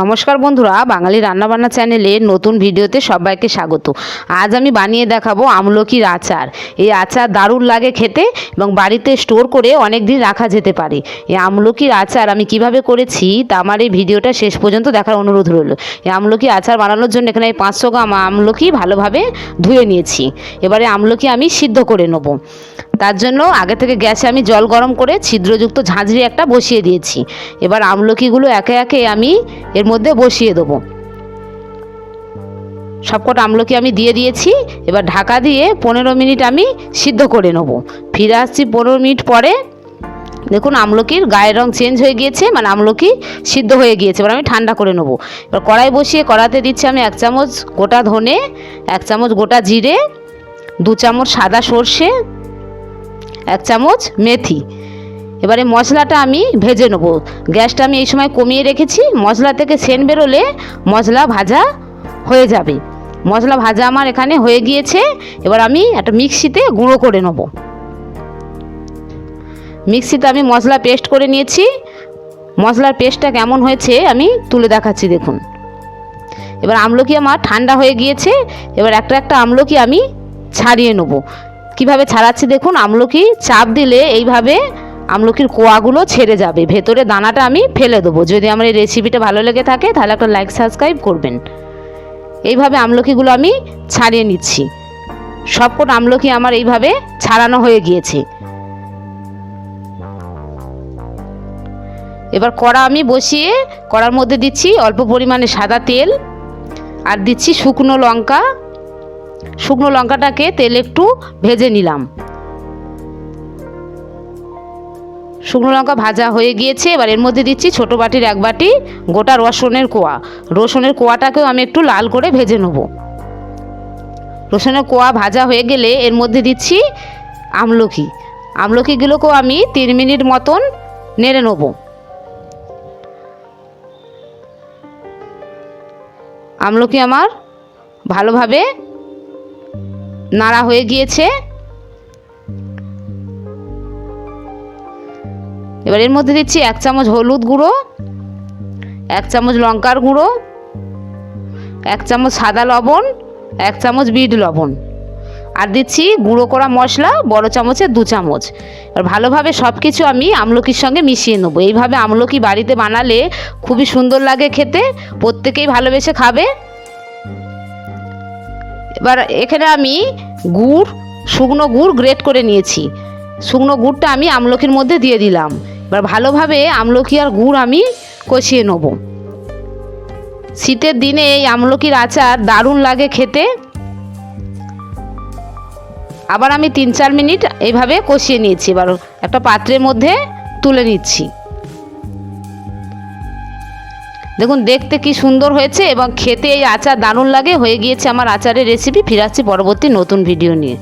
নমস্কার বন্ধুরা, বাঙালি রান্নাবান্না চ্যানেলে নতুন ভিডিওতে সবাইকে স্বাগত। আজ আমি বানিয়ে দেখাবো আমলকির আচার। এই আচার দারুণ লাগে খেতে এবং বাড়িতে স্টোর করে অনেক দিন রাখা যেতে পারে। এই আমলকির আচার আমি কীভাবে করেছি তা আমার এই ভিডিওটা শেষ পর্যন্ত দেখার অনুরোধ রইল। এই আমলকি আচার বানানোর জন্য এখানে আমি পাঁচশো গ্রাম আমলকি ভালোভাবে ধুয়ে নিয়েছি। এবারে আমলকি আমি সিদ্ধ করে নেব। তার জন্য আগে থেকে গ্যাসে আমি জল গরম করে ছিদ্রযুক্ত ঝাঁঝরি একটা বসিয়ে দিয়েছি। এবার আমলকিগুলো একে একে আমি এর মধ্যে বসিয়ে দেবো। সবকটা আমলকি আমি দিয়ে দিয়েছি। এবার ঢাকা দিয়ে পনেরো মিনিট আমি সিদ্ধ করে নেব। ফিরে আসছি পনেরো মিনিট পরে। দেখুন আমলকির গায়ের রং চেঞ্জ হয়ে গিয়েছে মানে আমলকি সিদ্ধ হয়ে গিয়েছে। এবার আমি ঠান্ডা করে নেব। এবার কড়াই বসিয়ে কড়াতে দিচ্ছি আমি এক চামচ গোটা ধনে, এক চামচ গোটা জিরে, দু চামচ সাদা সর্ষে এক চামচ মেথি। এবারে মশলাটা আমি ভেজে নেব। গ্যাসটা আমি এই সময় কমিয়ে রেখেছি। মশলা থেকে সেন বেরোলে মশলা ভাজা হয়ে যাবে। মশলা ভাজা আমার এখানে হয়ে গিয়েছে। এবার আমি একটা মিক্সিতে গুঁড়ো করে নেব। মিক্সিতে আমি মশলা পেস্ট করে নিয়েছি। মশলার পেস্টটা কেমন হয়েছে আমি তুলে দেখাচ্ছি, দেখুন। এবার আমলকি আমার ঠান্ডা হয়ে গিয়েছে। এবার একটা একটা আমলকি আমি ছাড়িয়ে নেব। কীভাবে ছাড়াচ্ছি দেখুন, আমলকি চাপ দিলে এইভাবে আমলকির কোয়াগুলো ছেড়ে যাবে। ভেতরে দানাটা আমি ফেলে দেবো। যদি আমার এই রেসিপিটা ভালো লেগে থাকে, তাহলে একটা লাইক সাবস্ক্রাইব করবেন। এইভাবে আমলকিগুলো আমি ছাড়িয়ে নিচ্ছি। সবকটা আমলকি আমার এইভাবে ছাড়ানো হয়ে গিয়েছে। এবার কড়া আমি বসিয়ে, কড়ার মধ্যে দিচ্ছি অল্প পরিমাণে সাদা তেল, আর দিচ্ছি শুকনো লঙ্কা শুকনো লঙ্কাটাকে তেল একটু ভেজে নিলাম। শুকনো লঙ্কা ভাজা হয়ে গিয়েছে, এবার এর মধ্যে দিচ্ছি ছোটো বাটির এক বাটি গোটা রসুনের কোয়া। রসুনের কোয়াটাকেও আমি একটু লাল করে ভেজে নেব। রসুনের কোয়া ভাজা হয়ে গেলে এর মধ্যে দিচ্ছি আমলকি। আমলকিগুলোকেও আমি তিন মিনিট মতন নেড়ে নেব। আমলকি আমার ভালোভাবে নাড়া হয়ে গিয়েছে। এবার এর মধ্যে দিচ্ছি এক চামচ হলুদ গুঁড়ো, এক চামচ লঙ্কার গুঁড়ো, এক চামচ সাদা লবণ, এক চামচ বিট লবণ। আর দিচ্ছি গুঁড়ো করা মশলা, বড় চামচের দু চামচ। এবার ভালোভাবে সব কিছু আমি আমলকির সঙ্গে মিশিয়ে নেব। এইভাবে আমলকি বাড়িতে বানালে খুবই সুন্দর লাগে খেতে, প্রত্যেকেই ভালোবেসে খাবে। এবার এখানে আমি গুড়, শুকনো গুড় গ্রেট করে নিয়েছি। শুকনো গুড়টা আমি আমলকির মধ্যে দিয়ে দিলাম। এবার ভালোভাবে আমলকি আর গুড় আমি কষিয়ে নেব। শীতের দিনে এই আমলকির আচার দারুণ লাগে খেতে। আবার আমি তিন চার মিনিট এইভাবে কষিয়ে নিয়েছি। এবার একটা পাত্রের মধ্যে তুলে নিচ্ছি। দেখুন, দেখতে কি সুন্দর হয়েছে এবং খেতে এই আচার দারুণ লাগে। হয়ে গিয়েছে আমার আচারের রেসিপি ফিরাচ্ছি পরবর্তী নতুন ভিডিও নিয়ে।